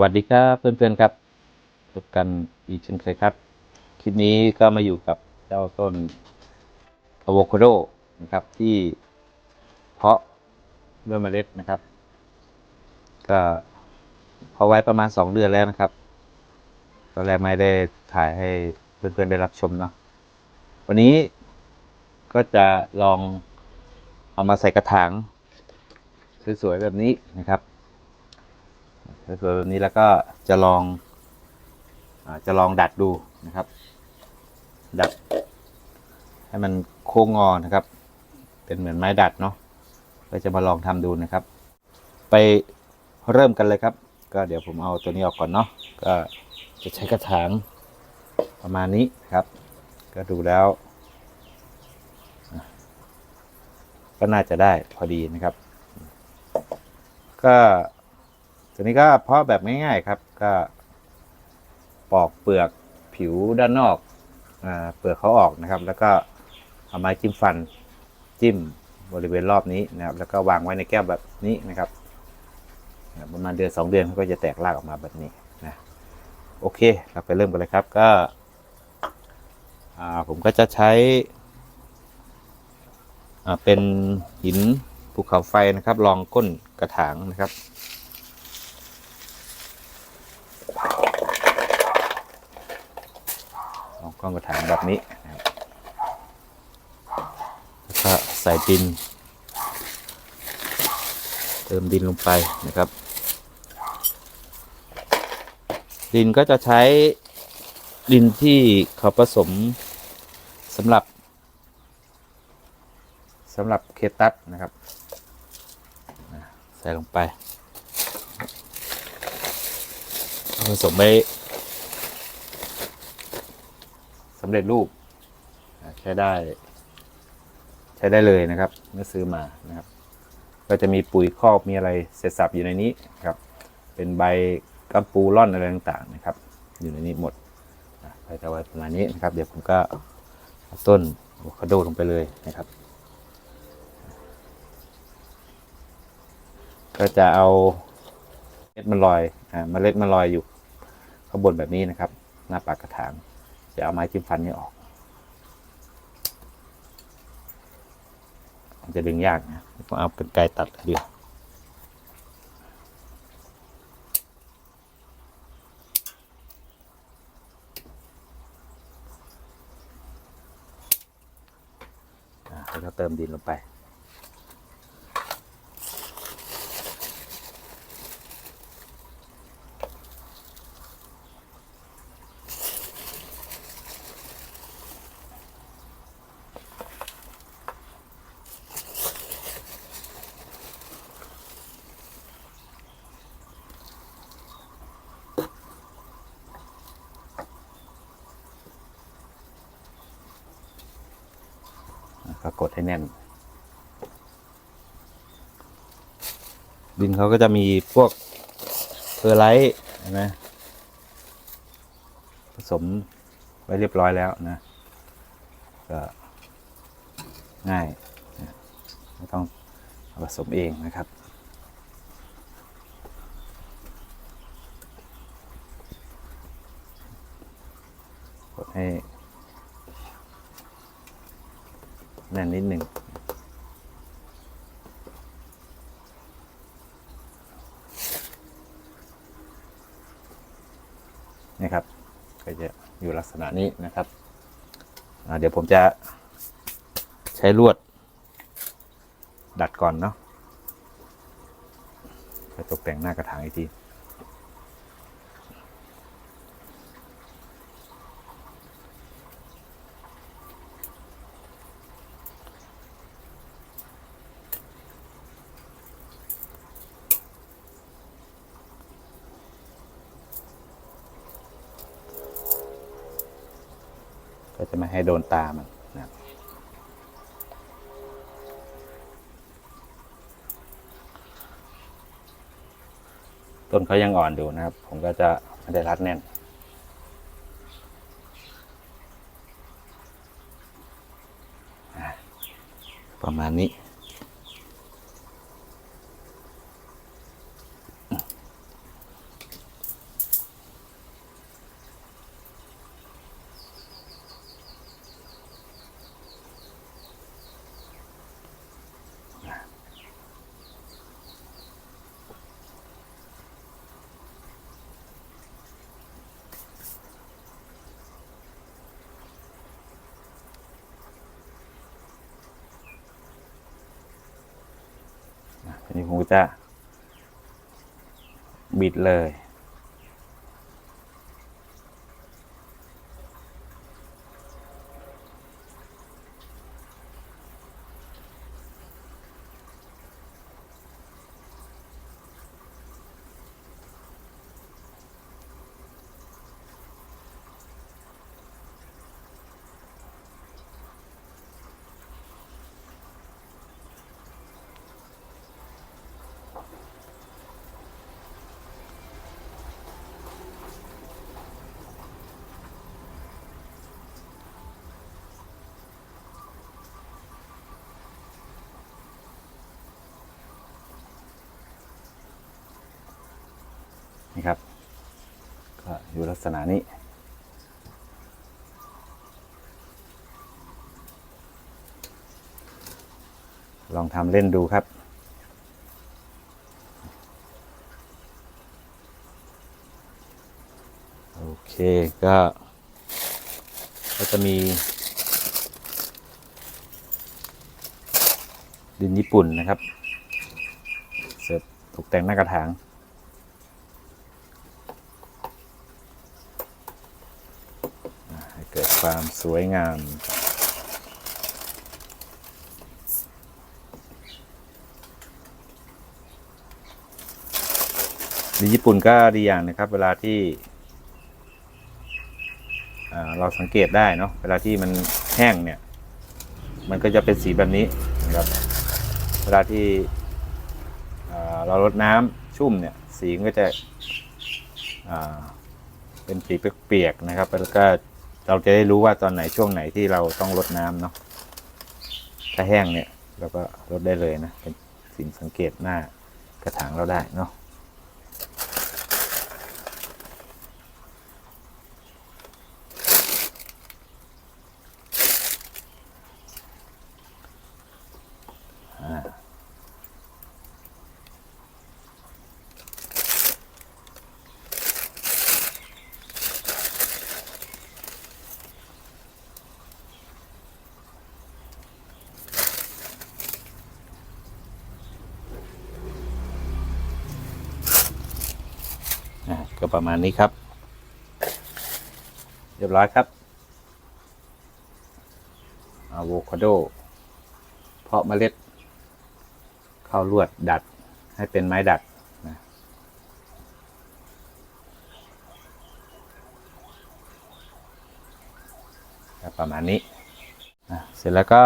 วัสดีครับเพื่อนๆครับพบกันอีกเช่นเคยครับ คลิปนี้ก็มาอยู่กับเจ้าต้นอะโวคาโดนะครับ ที่เพาะด้วยเมล็ดนะครับ ก็เพาะไว้ประมาณสองเดือนแล้วนะครับ ตอนแรกไม่ได้ถ่ายให้เพื่อนๆได้รับชมเนาะวันนี้ก็จะลองเอามาใส่กระถางสวยๆแบบนี้นะครับ สวยๆแบบนี้แล้วก็จะลองอจะลองดัดดูนะครับ ดัด ให้มันโค้งงอนะครับ เป็นเหมือนไม้ดัดเนาะก็จะมาลองทำดูนะครับ ไปเริ่มกันเลยครับ ก็เดี๋ยวผมเอาตัวนี้ออกก่อนเนาะก็จะใช้กระถางประมาณนี้ครับ ก็ดูแล้ว ก็น่าจะได้พอดีนะครับ ก็ ตัวนี้ก็เพาะแบบง่าย ๆ ครับ ก็ปอกเปลือกผิวด้านนอกอเปลือกเขาออกนะครับ แล้วก็เอาไม้จิ้มฟันจิ้มบริเวณรอบนี้นะครับ แล้วก็วางไว้ในแก้วแบบนี้นะครับประมาณเดือนสองเดือนเขาก็จะแตกรากออกมาแบบนี้นะโอเค เราไปเริ่มกันเลยครับก็ผมก็จะใช้เป็นหินภูเขาไฟนะครับรองก้นกระถางนะครับ ลองกล้องกระถางแบบนี้นะครับแล้วก็ใส่ดิน เติมดินลงไปนะครับ ดินก็จะใช้ดินที่เขาผสมสำหรับสำหรับเคตัสนะครับ ใส่ลงไปผสมไป สำเร็จรูปใช้ได้ ใช้ได้เลยนะครับ เมื่อซื้อมานะครับ ก็จะมีปุ๋ยคอกมีอะไรเสร็จสับอยู่ในนี้ครับ เป็นใบกัมปูร่อนอะไรต่างๆนะครับ อยู่ในนี้หมดอะไปจะไว้ประมาณนี้นะครับ เดี๋ยวผมก็เอาต้นอะโวคาโดลงไปเลยนะครับ ก็จะเอาเม็ดมันลอยอ่าเมล็ดมันลอยอยู่ข้างบนแบบนี้นะครับ หน้าปากกระถาง จะเอาไม้จิ้มฟันนี่ออก มันจะดึงยากนะต้องเอาเป็นไกรตัดเดียวอะแล้วก็เติมดินลงไป ก็กดให้แน่น ดินเขาก็จะมีพวกเพอร์ไลท์นะผสมไว้เรียบร้อยแล้วนะ ก็ง่ายไม่ต้องผสมเองนะครับ กดให้ แนั่นนิดหนึ่งนะครับ ก็จะอยู่ลักษณะนี้นะครับเดี๋ยวผมจะใช้ลวด ดัดก่อนเนาะไปตกแต่งหน้ากระถางอีกที ก็จะไม่ให้โดนตามันนะต้นเขายังอ่อนอยู่นะครับ ผมก็จะไม่ได้รัดแน่นประมาณนี้ นี่ผมจะบิดเลย นี่ครับ ก็อยู่ลักษณะนี้ ลองทำเล่นดูครับโอเคก็ก็จะมีดินญี่ปุ่นนะครับ เสร็จตกแต่งหน้ากระถาง ให้เกิด ความสวยงาม ดีญี่ปุ่นก็ดีอย่างนะครับ เวลาที่เราสังเกตได้เนาะเวลาที่มันแห้งเนี่ย มันก็จะเป็นสีแบบนี้นะครับ เวลาที่อ่เรารดน้ำชุ่มเนี่ย สีก็จะเป็นสีเปียกๆนะครับ แล้วก็ เราจะได้รู้ว่าตอนไหนช่วงไหนที่เราต้องลดน้ำเนาะถ้าแห้งเนี่ยเราก็ลดได้เลยนะเป็นสิ่งสังเกตหน้ากระถางเราได้เนาะ ประมาณนี้ครับ เรียบร้อยครับอะโวคาโด เพาะเมล็ด เข้าลวดดัดให้เป็นไม้ดัดนะประมาณนี้อะเสร็จแล้วก็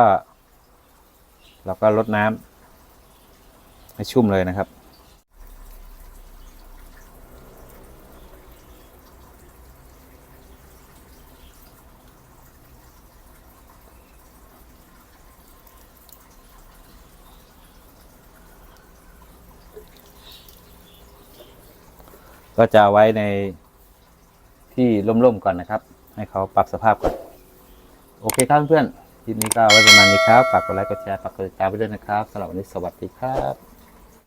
เราก็ลดน้ำให้ชุ่มเลยนะครับ ก็จะเอาไว้ในที่ร่มๆก่อนนะครับ ให้เขาปรับสภาพก่อน โอเคครับเพื่อนๆคลิปนี้ก็เอาไว้ประมาณนี้ครับ ฝากกดไลค์ กดแชร์ ฝากกดติดตามไปด้วยนะครับสำหรับวันนี้สวัสดีครับ